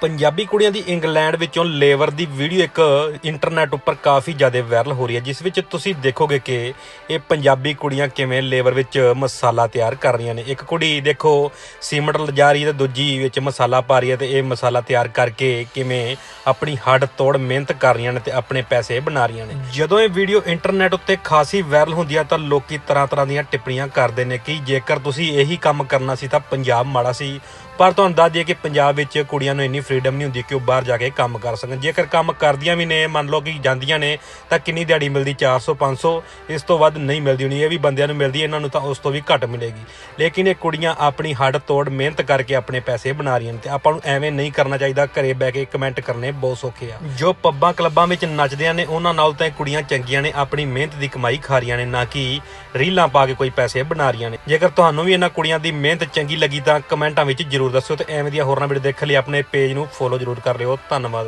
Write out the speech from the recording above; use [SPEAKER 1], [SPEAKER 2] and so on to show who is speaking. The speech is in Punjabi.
[SPEAKER 1] ਪੰਜਾਬੀ ਕੁੜੀਆਂ ਦੀ ਇੰਗਲੈਂਡ ਵਿੱਚੋਂ ਲੇਬਰ ਦੀ ਵੀਡੀਓ ਇੱਕ ਇੰਟਰਨੈਟ ਉੱਪਰ ਕਾਫੀ ਜ਼ਿਆਦਾ ਵਾਇਰਲ ਹੋ ਰਹੀ ਹੈ, ਜਿਸ ਵਿੱਚ ਤੁਸੀਂ ਦੇਖੋਗੇ ਕਿ ਇਹ ਪੰਜਾਬੀ ਕੁੜੀਆਂ ਕਿਵੇਂ ਲੇਬਰ ਵਿੱਚ ਮਸਾਲਾ ਤਿਆਰ ਕਰ ਰਹੀਆਂ ਨੇ। ਇੱਕ ਕੁੜੀ ਦੇਖੋ, ਸੀਮਟ ਲਿਜਾ ਰਹੀ ਹੈ ਤੇ ਦੂਜੀ ਵਿੱਚ ਮਸਾਲਾ ਪਾ ਰਹੀ ਹੈ ਤੇ ਇਹ ਮਸਾਲਾ ਤਿਆਰ ਕਰਕੇ ਕਿਵੇਂ ਆਪਣੀ ਹੱਡ ਤੋੜ ਮਿਹਨਤ ਕਰ ਰਹੀਆਂ ਨੇ ਤੇ ਆਪਣੇ ਪੈਸੇ ਬਣਾ ਰਹੀਆਂ ਨੇ। ਜਦੋਂ ਇਹ ਵੀਡੀਓ ਇੰਟਰਨੈਟ ਉੱਤੇ ਖਾਸੀ ਵਾਇਰਲ ਹੁੰਦੀ ਹੈ ਤਾਂ ਲੋਕੀ ਤਰ੍ਹਾਂ ਤਰ੍ਹਾਂ ਦੀਆਂ ਟਿੱਪਣੀਆਂ ਕਰਦੇ ਨੇ ਕਿ ਜੇਕਰ ਤੁਸੀਂ ਇਹੀ ਕੰਮ ਕਰਨਾ ਸੀ ਤਾਂ ਪੰਜਾਬ ਮਾੜਾ ਸੀ। ਪਰ ਤੁਹਾਨੂੰ ਦੱਸ ਦਈਏ ਕਿ ਪੰਜਾਬ ਵਿੱਚ ਕੁੜੀਆਂ ਨੂੰ ਇੰਨੀ ਫ੍ਰੀडम ਨਹੀਂ ਹੁੰਦੀ ਕਿ ਉਹ ਬਾਹਰ ਜਾ ਕੇ ਕੰਮ ਕਰ ਸਕਣ। ਜੇਕਰ ਕੰਮ ਕਰਦੀਆਂ ਵੀ ਨੇ, ਮੰਨ ਲਓ ਕਿ ਜਾਂਦੀਆਂ ਨੇ, ਤਾਂ ਕਿੰਨੀ ਦਿਹਾੜੀ ਮਿਲਦੀ? 400 500 ਇਸ ਤੋਂ ਵੱਧ ਨਹੀਂ ਮਿਲਦੀ ਹੋਣੀ। ਇਹ ਵੀ ਬੰਦਿਆਂ ਨੂੰ ਮਿਲਦੀ ਇਹਨਾਂ ਨੂੰ ਤਾਂ ਉਸ ਤੋਂ ਵੀ ਘੱਟ ਮਿਲੇਗੀ। ਲੇਕਿਨ ਇਹ ਕੁੜੀਆਂ ਆਪਣੀ ਹੱਡ ਤੋੜ, ਮਿਹਨਤ ਕਰਕੇ ਆਪਣੇ ਪੈਸੇ ਬਣਾ ਰਹੀਆਂ ਨੇ ਤੇ ਆਪਾਂ ਨੂੰ ਐਵੇਂ ਨਹੀਂ ਕਰਨਾ ਚਾਹੀਦਾ। ਘਰੇ ਬਹਿ ਕੇ ਕਮੈਂਟ ਕਰਨੇ ਬਹੁਤ ਸੌਖੇ ਆ। ਜੋ ਪੱਬਾਂ ਕਲੱਬਾਂ ਵਿੱਚ ਨੱਚਦਿਆਂ ਨੇ, ਉਹਨਾਂ ਨਾਲ ਤਾਂ ਕੁੜੀਆਂ ਚੰਗੀਆਂ ਨੇ, ਆਪਣੀ ਮਿਹਨਤ ਦੀ ਕਮਾਈ ਖਾ ਰਹੀਆਂ ਨੇ, ਨਾ ਕਿ ਰੀਲਾਂ ਪਾ ਕੇ ਕੋਈ ਪੈਸੇ ਬਣਾ ਰਹੀਆਂ ਨੇ। ਜੇਕਰ ਤੁਹਾਨੂੰ ਵੀ ਇਹਨਾਂ ਕੁੜੀਆਂ ਦੀ ਮਿਹਨਤ ਚੰਗੀ ਲੱਗੀ ਤਾਂ ਕਮੈਂਟਾਂ ਵਿੱਚ ਜਰੂਰ ਦੱਸਿਓ ਤੇ ਐਵੇਂ ਦੀਆਂ ਹੋਰਨਾਂ ਵੀਡੀਓ ਦੇਖਣ ਲਈ ਆਪਣੇ ਪੇਜ ਨੂੰ ਫੋਲੋ ਜਰੂਰ ਕਰ ਲਿਓ। ਧੰਨਵਾਦ।